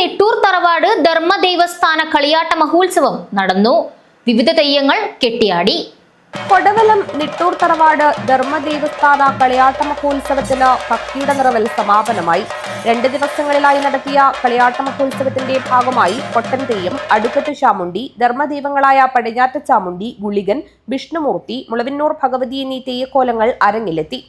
നെട്ടൂർ തറവാട് ധർമ്മദേവസ്ഥാന കളിയാട്ട മഹോത്സവം നടന്നു. വിവിധ തെയ്യങ്ങൾ കെട്ടിയാടി. കൊടവലം നെട്ടൂർ തറവാട് ധർമ്മദേവസ്ഥാന കളിയാട്ട മഹോത്സവത്തിന് ഭക്തിയുടെ നിറവിൽ സമാപനമായി. രണ്ട് ദിവസങ്ങളിലായി നടത്തിയ കളിയാട്ട മഹോത്സവത്തിന്റെ ഭാഗമായി കൊട്ടൻ തെയ്യം അടുക്കത്ത് ചാമുണ്ടി ധർമ്മദൈവങ്ങളായ പടിഞ്ഞാറ്റ ചാമുണ്ടി ഗുളികൻ വിഷ്ണുമൂർത്തി മുളവിന്നൂർ ഭഗവതി എന്നീ തെയ്യക്കോലങ്ങൾ അരങ്ങിലെത്തി.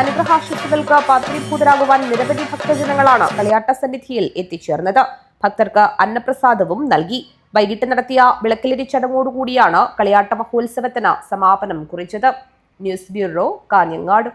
അനുഗ്രഹാശിസുകൾക്ക് പാത്രീഭൂതരാകുവാൻ നിരവധി ഭക്തജനങ്ങളാണ് കളിയാട്ട സന്നിധിയിൽ എത്തിച്ചേർന്നത്. ഭക്തർക്ക് അന്നപ്രസാദവും നൽകി. വൈകിട്ട് നടത്തിയ വിളക്കിലിരി ചടങ്ങോടുകൂടിയാണ് കളിയാട്ട മഹോത്സവത്തിന് സമാപനം കുറിച്ചത്. News bureau Kanhangad.